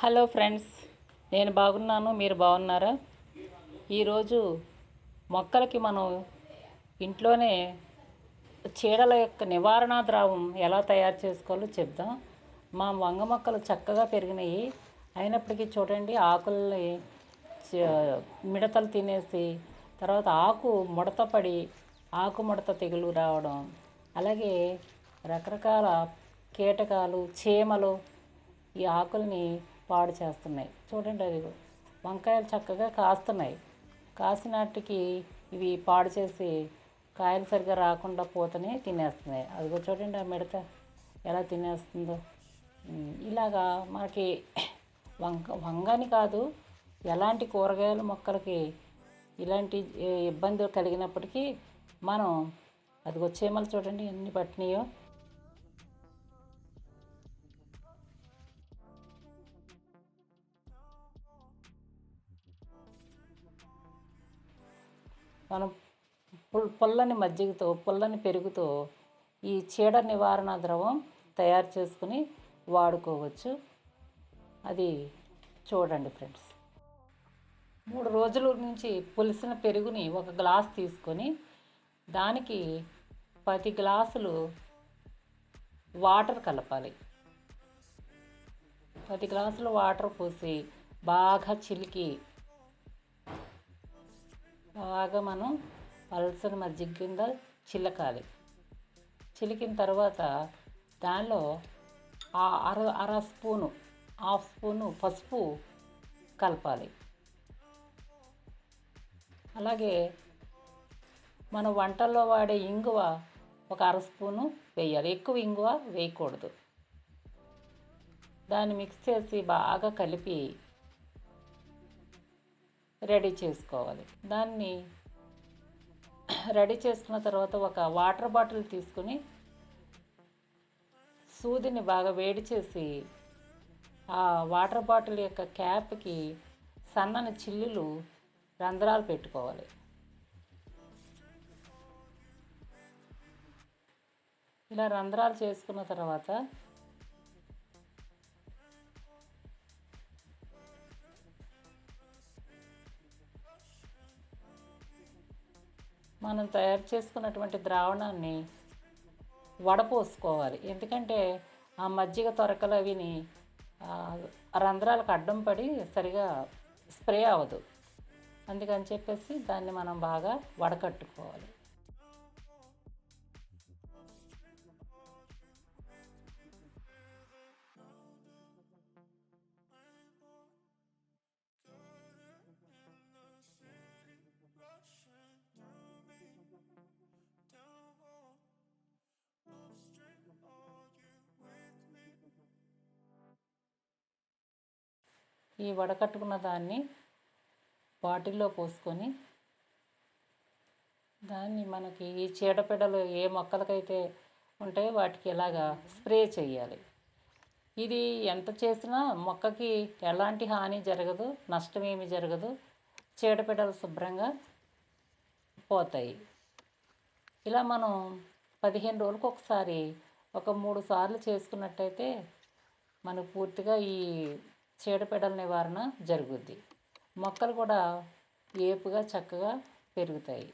Hello friends నేను బాగున్నాను మీరు బాగున్నారా? ఈరోజు మొక్కలకి మనం ఇంట్లోనే చీడల యొక్క నివారణ ద్రావం ఎలా తయారు చేసుకోవాలో చెప్దాం. మా వంగ మొక్కలు చక్కగా పెరిగినాయి. అయినప్పటికీ చూడండి ఆకుల్ని మిడతలు తినేసి తర్వాత ఆకు ముడత పడి ఆకు ముడత తెగులు రావడం అలాగే రకరకాల కీటకాలు చీమలు ఈ ఆకుల్ని పాడు చేస్తున్నాయి. చూడండి అది. వంకాయలు చక్కగా కాస్తున్నాయి. కాసినాటికి ఇవి పాడు చేసి కాయలు సరిగా రాకుండా పూతని తినేస్తున్నాయి. అదిగో చూడండి ఆ మిడత ఎలా తినేస్తుందో. ఇలాగా మనకి వంక వంగని కాదు ఎలాంటి కూరగాయల మొక్కలకి ఇలాంటి ఇబ్బందులు కలిగినప్పటికీ మనం అదిగో చీమలు చూడండి ఎన్ని పట్టినాయో. మనం పుల్- పుల్లని మజ్జిగతో పుల్లని పెరుగుతో ఈ చీడ నివారణ ద్రవం తయారు చేసుకుని వాడుకోవచ్చు. అది చూడండి ఫ్రెండ్స్. మూడు రోజుల నుంచి పులిసిన పెరుగుని ఒక గ్లాస్ తీసుకొని దానికి పది గ్లాసులు వాటర్ కలపాలి. పది గ్లాసులు వాటర్ పోసి బాగా చిలికి బాగా మనం పల్సని మజ్జిగ కింద చిలకాలి. చిలికిన తర్వాత దానిలో ఆ అర అర స్పూను హాఫ్ స్పూను పసుపు కలపాలి. అలాగే మన వంటల్లో వాడే ఇంగువ ఒక అర స్పూను వేయాలి. ఎక్కువ ఇంగువ వేయకూడదు. దాన్ని మిక్స్ చేసి బాగా కలిపి రెడీ చేసుకోవాలి. దాన్ని రెడీ చేసుకున్న తర్వాత ఒక వాటర్ బాటిల్ తీసుకుని సూదిని బాగా వేడి చేసి ఆ వాటర్ బాటిల్ యొక్క క్యాప్కి సన్నని చిల్లులు రంధ్రాలు పెట్టుకోవాలి. ఇలా రంధ్రాలు చేసుకున్న తర్వాత మనం తయారు చేసుకున్నటువంటి ద్రావణాన్ని వడపోసుకోవాలి. ఎందుకంటే ఆ మజ్జిగ తొరకలు అవిని రంధ్రాలకు అడ్డం పడి సరిగా స్ప్రే అవ్వదు. అందుకని చెప్పేసి దాన్ని మనం బాగా వడకట్టుకోవాలి. ఈ వడకట్టుకున్న దాన్ని బాటిల్లో పోసుకొని దాన్ని మనకి ఈ చీడపీడలు ఏ మొక్కలకైతే ఉంటాయో వాటికి ఇలాగా స్ప్రే చేయాలి. ఇది ఎంత చేసినా మొక్కకి ఎలాంటి హాని జరగదు నష్టం ఏమి జరగదు చీడపీడలు శుభ్రంగా పోతాయి. ఇలా మనం పదిహేను రోజులకు ఒకసారి ఒక మూడు సార్లు చేసుకున్నట్టయితే మనకు పూర్తిగా ఈ చీడపీడల నివారణ జరుగుద్ది. మొక్కలు కూడా ఏపుగా చక్కగా పెరుగుతాయి.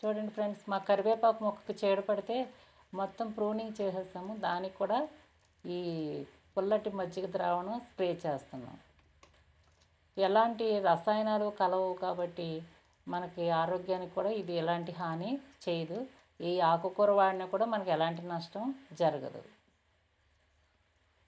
చూడండి ఫ్రెండ్స్ మా కరివేపాకు మొక్కకు చీడపడితే మొత్తం ప్రూనింగ్ చేసేస్తాము. దానికి కూడా ఈ పుల్లటి మజ్జిగ ద్రావణం స్ప్రే చేస్తున్నాం. ఎలాంటి రసాయనాలు కలవు కాబట్టి మనకి ఆరోగ్యానికి కూడా ఇది ఎలాంటి హాని చేయదు. ఈ ఆకుకూర వాడినా కూడా మనకి ఎలాంటి నష్టం జరగదు.